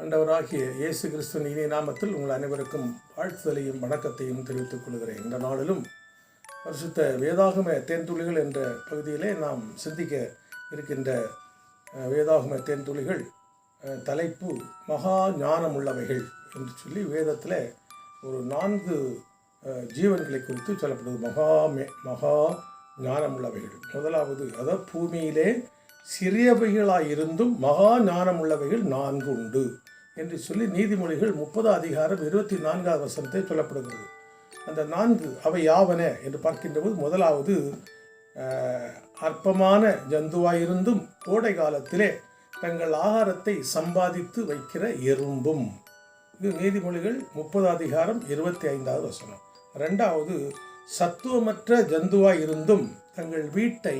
ஆண்டவராகிய இயேசு கிறிஸ்துவின் இனிய நாமத்தில் உங்கள் அனைவருக்கும் வாழ்த்துதலையும் வணக்கத்தையும் தெரிவித்துக் கொள்கிறேன். இந்த நாளிலும் பரிசுத்த வேதாகம தேன்துளிகள் என்ற பகுதியிலே நாம் சிந்திக்க இருக்கின்ற வேதாகம தேன்துளிகள் தலைப்பு மகா ஞானமுள்ளவைகள் என்று சொல்லி வேதத்தில் ஒரு நான்கு ஜீவன்களை குறித்து சொல்லப்படுது. மகா மே- மகா ஞானமுள்ளவைகள். முதலாவது அதாவது பூமியிலே சிறியவைகளாயிருந்தும் மகா ஞானமுள்ளவைகள் நான்கு உண்டு. என்று சொல்லி நீதிமொழிகள் முப்பது அதிகாரம் இருபத்தி நான்காவது வசனத்தை சொல்லப்படுகிறது. அந்த நான்கு அவை யாவன என்று பார்க்கின்ற போது முதலாவது அற்பமான ஜந்துவாயிருந்தும் கோடை காலத்திலே தங்கள் ஆகாரத்தை சம்பாதித்து வைக்கிற எறும்பும். இது நீதிமொழிகள் முப்பது அதிகாரம் இருபத்தி ஐந்தாவது வசனம். ரெண்டாவது சத்துவமற்ற ஜந்துவாய் இருந்தும் தங்கள் வீட்டை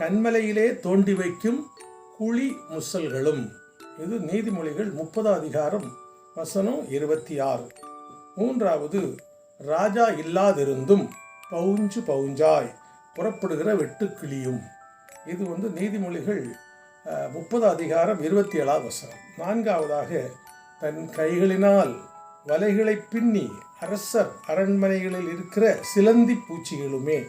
கண்மலையிலே தோண்டி வைக்கும் குழி முசல்களும். இது நீதிமொழிகள் முப்பது அதிகாரம் வசனம் இருபத்தி ஆறு மூன்றாவது ராஜா இல்லாதிருந்தும் பவுஞ்சு பவுஞ்சாய் புறப்படுகிற வெட்டுக்கிளியும். இது வந்து நீதிமொழிகள் முப்பது அதிகாரம் இருபத்தி ஏழாவது வசனம். நான்காவதாக தன் கைகளினால் வலைகளை பின்னி அரசர் அரண்மனைகளில் இருக்கிற சிலந்தி பூச்சிகளுமே.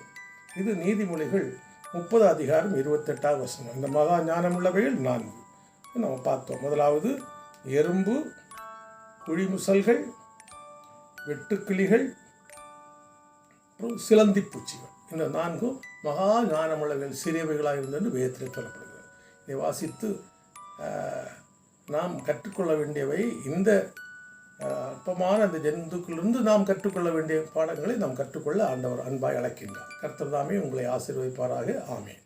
இது நீதிமொழிகள் முப்பது அதிகாரம் இருபத்தெட்டாவது வசனம். இந்த மகா ஞானமுள்ளவைகள் நான்கு நம்ம பார்த்தோம். முதலாவது எறும்பு குழிமுசல்கள் வெட்டுக்கிளிகள் அப்புறம் சிலந்தி பூச்சிகள் இந்த நான்கும் மகா ஞானமுள்ளவர்கள் சிறியவைகளாக இருந்தது வேதத்தில் சொல்லப்படுகிறது. இதை வாசித்து நாம் கற்றுக்கொள்ள வேண்டியவை இந்த அற்பமான அந்த ஜந்துக்களிலிருந்து நாம் கற்றுக்கொள்ள வேண்டிய பாடங்களை நாம் கற்றுக்கொள்ள ஆண்டவர் அன்பாய் அழைக்கின்றார். கர்த்தர் தாமே உங்களை ஆசீர்வதிப்பாராக. ஆமேன்.